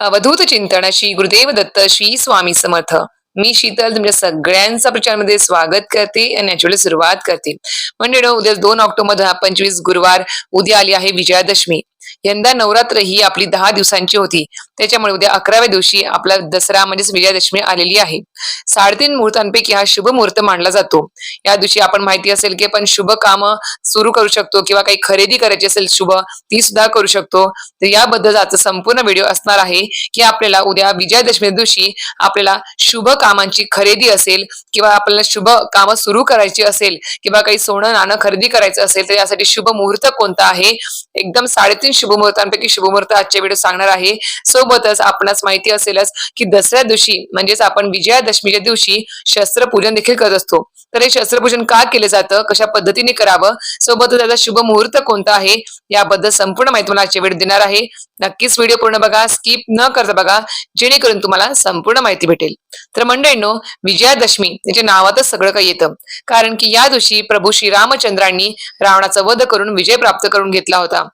अवधूत चिंतन श्री गुरुदेव दत्त श्री स्वामी समर्थ. मी शीतल तुमच्या सगळ्यांचा प्रचारमध्ये स्वागत करते आणि ऍक्च्युअली सुरुवात करते. म्हणजे उद्या दोन ऑक्टोबर पंचवीस गुरुवार उद्या आली आहे विजयादशमी. यंदा नवरात्र ही आपली दहा दिवसांची होती. त्याच्यामुळे उद्या अकराव्या दिवशी आपला दसरा म्हणजेच विजयादशमी आलेली आहे. साडेतीन मुहूर्तांपैकी हा शुभ मुहूर्त मानला जातो. या दिवशी आपण माहिती असेल की आपण शुभ काम सुरू करू शकतो किंवा काही खरेदी करायची असेल शुभ ती सुद्धा करू शकतो. तर याबद्दल आजचा संपूर्ण व्हिडिओ असणार आहे की आपल्याला उद्या विजयादशमी दिवशी आपल्याला शुभ कामांची खरेदी असेल किंवा आपल्याला शुभ कामं सुरू करायची असेल किंवा काही सोनं नाणं खरेदी करायचं असेल तर यासाठी शुभ मुहूर्त कोणता आहे? एकदम साडेतीन शुभ मुहूर्तांपैकी शुभ मुहूर्त आजच्या व्हिडिओ सांगणार आहे. सोबतच आपणास माहिती असेलच की दसऱ्या दिवशी म्हणजेच आपण विजयादशमीच्या दिवशी शस्त्रपूजन देखील करत असतो. तर हे शस्त्रपूजन का केलं जातं? कशा पद्धतीने करावं? सोबतच त्याचा शुभ मुहूर्त कोणता आहे? याबद्दल संपूर्ण माहिती मला आजच्या व्हिडिओ देणार आहे. नक्कीच व्हिडिओ पूर्ण बघा स्किप न करता बघा जेणेकरून तुम्हाला संपूर्ण माहिती भेटेल. तर मंडळींनो विजयादशमी याच्या नावातच सगळं काही येतं. कारण की या दिवशी प्रभू श्री रामचंद्रांनी रावणाचा वध करून विजय प्राप्त करून घेतला होता.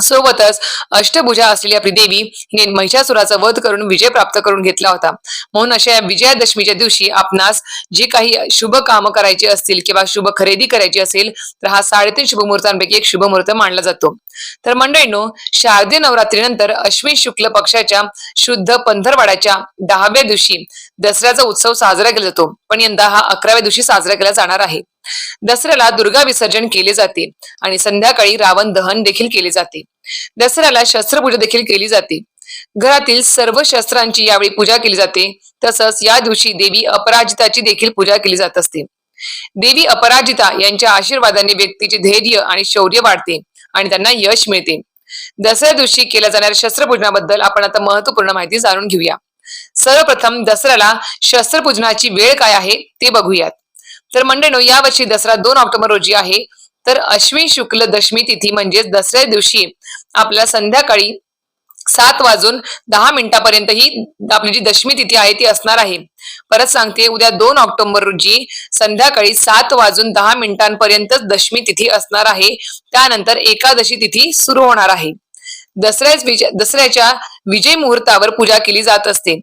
सोबतच अष्टभुजा असलेली आपली देवी हिने महिषासुराचा वध करून विजय प्राप्त करून घेतला होता. म्हणून अशा या विजयादशमीच्या दिवशी आपणास जे काही शुभ काम करायची असतील किंवा शुभ खरेदी करायची असेल तर हा साडेतीन शुभ मुहूर्तांपैकी एक शुभ मुहूर्त मानला जातो. तर मंडळींनो शारदीय नवरात्रीनंतर अश्विन शुक्ल पक्षाच्या शुद्ध पंधरवाड्याच्या दहाव्या दिवशी दसऱ्याचा उत्सव साजरा केला जातो. पण यंदा हा अकराव्या दिवशी साजरा केला जाणार आहे. दसऱ्याला दुर्गा विसर्जन केले जाते आणि संध्याकाळी रावण दहन देखील केले जाते. दसऱ्याला शस्त्रपूजा देखील केली जाते. घरातील सर्व शस्त्रांची यावेळी पूजा केली जाते. तसंच या दिवशी देवी अपराजिताची देखील पूजा केली जात असते. देवी अपराजिता यांच्या आशीर्वादाने व्यक्तीचे धैर्य आणि शौर्य वाढते आणि त्यांना यश मिळते. दसऱ्या दिवशी केल्या जाणाऱ्या शस्त्रपूजनाबद्दल आपण आता महत्त्वपूर्ण माहिती जाणून घेऊया. सर्वप्रथम दसऱ्याला शस्त्रपूजनाची वेळ काय आहे ते बघूयात. तर मंडळीनो यावर्षी दसरा दोन ऑक्टोबर रोजी आहे. तर अश्विन शुक्ल दशमी तिथी म्हणजेच दसऱ्या दिवशी आपल्या संध्याकाळी सात वाजून दहा मिनिटापर्यंत ही आपली जी दशमी तिथी आहे ती असणार आहे. परत सांगते उद्या दोन ऑक्टोबर रोजी संध्याकाळी सात वाजून दहा मिनिटांपर्यंतच दशमी तिथी असणार आहे. त्यानंतर एकादशी तिथी सुरू होणार आहे. दसऱ्याच विजय दसऱ्याच्या विजय मुहूर्तावर पूजा केली जात असते.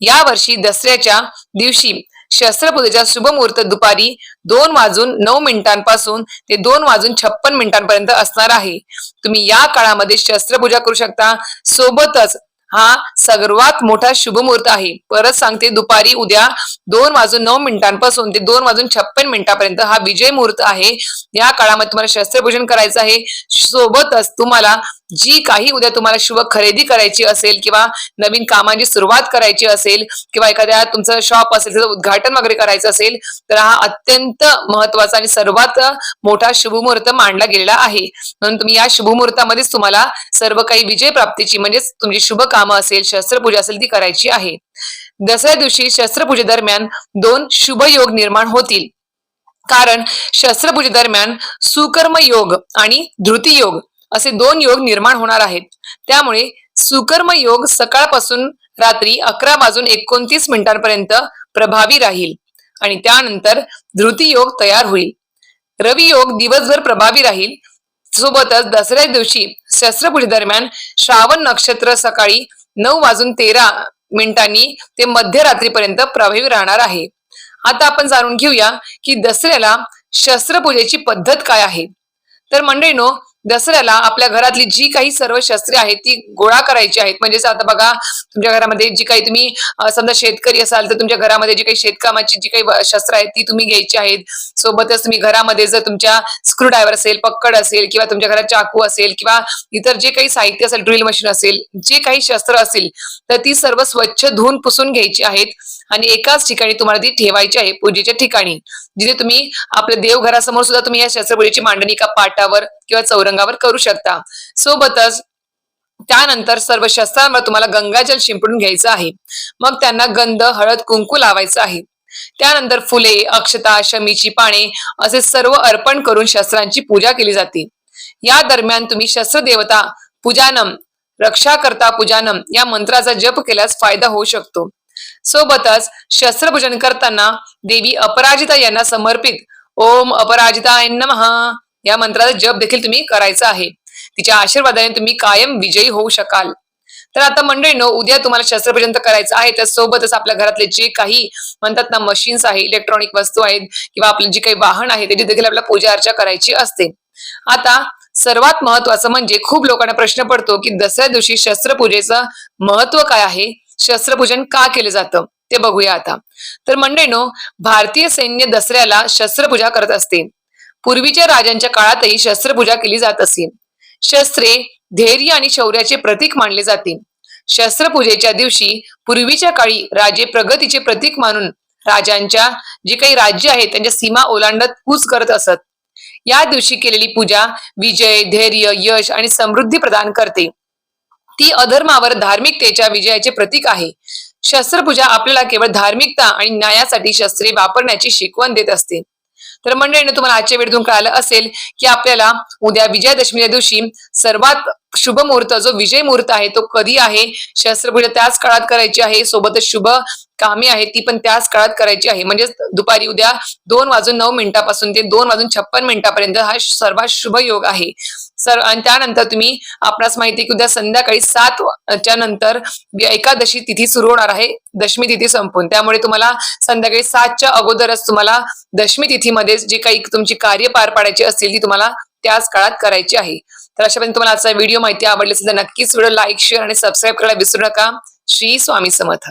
या वर्षी दसऱ्याच्या दिवशी शस्त्रपूजेचा शुभ मुहूर्त दुपारी दोन वाजून नऊ मिनिटांपासून ते दोन वाजून छप्पन मिनिटांपर्यंत असणार आहे. तुम्ही या काळामध्ये शस्त्रपूजा करू शकता. सोबतच हा सर्वात मोठा शुभ मुहूर्त आहे. परत सांगते दुपारी उद्या दोन वाजून नऊ मिनिटांपासून ते दोन वाजून छप्पन मिनिटापर्यंत हा विजय मुहूर्त आहे. या काळामध्ये तुम्हाला शस्त्रपूजन करायचं आहे. सोबतच तुम्हाला जी काही उद्या तुम्हाला शुभ खरेदी करायची असेल किंवा नवीन कामांची सुरुवात करायची असेल किंवा एखाद्या तुमचं शॉप असेल त्याचं उद्घाटन वगैरे करायचं असेल तर हा अत्यंत महत्त्वाचा आणि सर्वात मोठा शुभ मुहूर्त मांडला गेलेला आहे. म्हणून तुम्ही या शुभमुहूर्तामध्येच तुम्हाला सर्व काही विजय प्राप्तीची म्हणजेच तुमची शुभ कामं असेल शस्त्रपूजा असेल ती करायची आहे. दसऱ्या दिवशी शस्त्रपूजेदरम्यान दोन शुभ योग निर्माण होतील. कारण शस्त्रपूजेदरम्यान सुकर्म योग आणि धृती योग असे दोन योग निर्माण होणार आहेत. त्यामुळे सुकर्म योग सकाळपासून रात्री अकरा वाजून एकोणतीस मिनिटांपर्यंत प्रभावी राहील आणि त्यानंतर धृती योग तयार होईल. रवी योग दिवसभर प्रभावी राहील. सोबतच दसऱ्या दिवशी शस्त्रपूजे दरम्यान श्रावण नक्षत्र सकाळी नऊ वाजून तेरा मिनिटांनी ते मध्यरात्रीपर्यंत प्रभावी राहणार आहे. आता आपण जाणून घेऊया की दसऱ्याला शस्त्रपूजेची पद्धत काय आहे. तर मंडळीनो दसऱ्याला आपल्या घरातली जी काही सर्व शस्त्रे आहेत ती गोळा करायची आहेत. म्हणजेच आता बघा तुमच्या घरामध्ये जी काही तुम्ही समजा शेतकरी असाल तर तुमच्या घरामध्ये जी काही शेतकामाची जी काही शस्त्र आहेत ती तुम्ही घ्यायची आहेत. सोबतच तुम्ही घरामध्ये जर तुमच्या स्क्रू ड्रायव्हर असेल पक्कड असेल किंवा तुमच्या घरात चाकू असेल किंवा इतर जे काही साहित्य असेल ड्रिल मशीन असेल जे काही शस्त्र असेल तर ती सर्व स्वच्छ धुवून पुसून घ्यायची आहेत आणि एकाच ठिकाणी तुम्हाला ती ठेवायची आहे पूजेच्या ठिकाणी. जिथे तुम्ही आपल्या देवघरासमोर सुद्धा तुम्ही या शस्त्रपूजेची मांडणी का पाटावर किंवा चौरंगावर करू शकता. सोबतच त्यानंतर सर्व शस्त्रांवर तुम्हाला गंगाजल शिंपडून घ्यायचं आहे. मग त्यांना गंध हळद कुंकू लावायचं आहे. त्यानंतर फुले अक्षता शमीची पाने असे सर्व अर्पण करून शस्त्रांची पूजा केली जाते. या दरम्यान तुम्ही शस्त्र देवता पूजानम रक्षा करता पूजानम या मंत्राचा जप केल्यास फायदा होऊ शकतो. सोबतच शस्त्रपूजन करताना देवी अपराजिता यांना समर्पित. ओम अपराजिता नमः. या मंत्राचा जप देखील तुम्ही करायचा आहे. तिच्या आशीर्वादाने तुम्ही कायम विजयी होऊ शकाल. तर आता मंडळीनो उद्या तुम्हाला शस्त्रपूजन तर करायचं आहे. तर सोबतच आपल्या घरातले जे काही म्हणतात ना मशीन्स आहे इलेक्ट्रॉनिक वस्तू आहेत किंवा आपले जे काही वाहन आहे त्याची देखील आपल्याला पूजा अर्चा करायची असते. आता सर्वात महत्वाचं म्हणजे खूप लोकांना प्रश्न पडतो की दसऱ्या दिवशी शस्त्रपूजेचं महत्त्व काय आहे? शस्त्रपूजन का केलं जातं? ते बघूया आता. तर मंडळीनो भारतीय सैन्य दसऱ्याला शस्त्रपूजा करत असते. पूर्वीच्या राजांच्या काळातही शस्त्रपूजा केली जात असे. शस्त्रे धैर्य आणि शौर्याचे प्रतीक मानले जाते. शस्त्रपूजेच्या दिवशी पूर्वीच्या काळी राजे प्रगतीचे प्रतीक मानून राजांच्या जे काही राज्य आहेत त्यांच्या सीमा ओलांडत कूच करत असत. या दिवशी केलेली पूजा विजय धैर्य यश आणि समृद्धी प्रदान करते. ती अधर्मावर धार्मिकतेच्या विजयाचे प्रतीक आहे. शस्त्रपूजा आपल्याला केवळ धार्मिकता आणि न्यायासाठी शस्त्रे वापरण्याची शिकवण देत असते. तर मंडळीने तुम्हाला आजच्या वेळेतून कळालं असेल की आपल्याला उद्या विजयादशमीच्या दिवशी सर्वात शुभ मुहूर्त जो विजय मुहूर्त आहे तो कधी आहे? शस्त्रपूजा त्याच काळात करायची आहे. सोबतच शुभ कामे आहेत ती पण त्याच काळात करायची आहे. म्हणजे दुपारी उद्या दोन वाजून नऊ मिनिटापासून ते दोन वाजून छप्पन मिनिटापर्यंत हा सर्वात शुभ योग आहे. सर आणि त्यानंतर तुम्ही आपणास माहिती आहे की उद्या संध्याकाळी सात च्या नंतर एकादशी तिथी सुरू होणार आहे. दशमी तिथी संपून. त्यामुळे तुम्हाला संध्याकाळी सातच्या अगोदरच तुम्हाला दशमी तिथीमध्ये जी काही तुमची कार्य पार पाडायची असतील ती तुम्हाला त्याच काळात करायची आहे. तर अशापर्यंत तुम्हाला आजचा व्हिडिओ माहिती आवडली असेल तर नक्कीच व्हिडिओ लाईक शेअर आणि सबस्क्राईब करायला विसरू नका. श्री स्वामी समर्थ.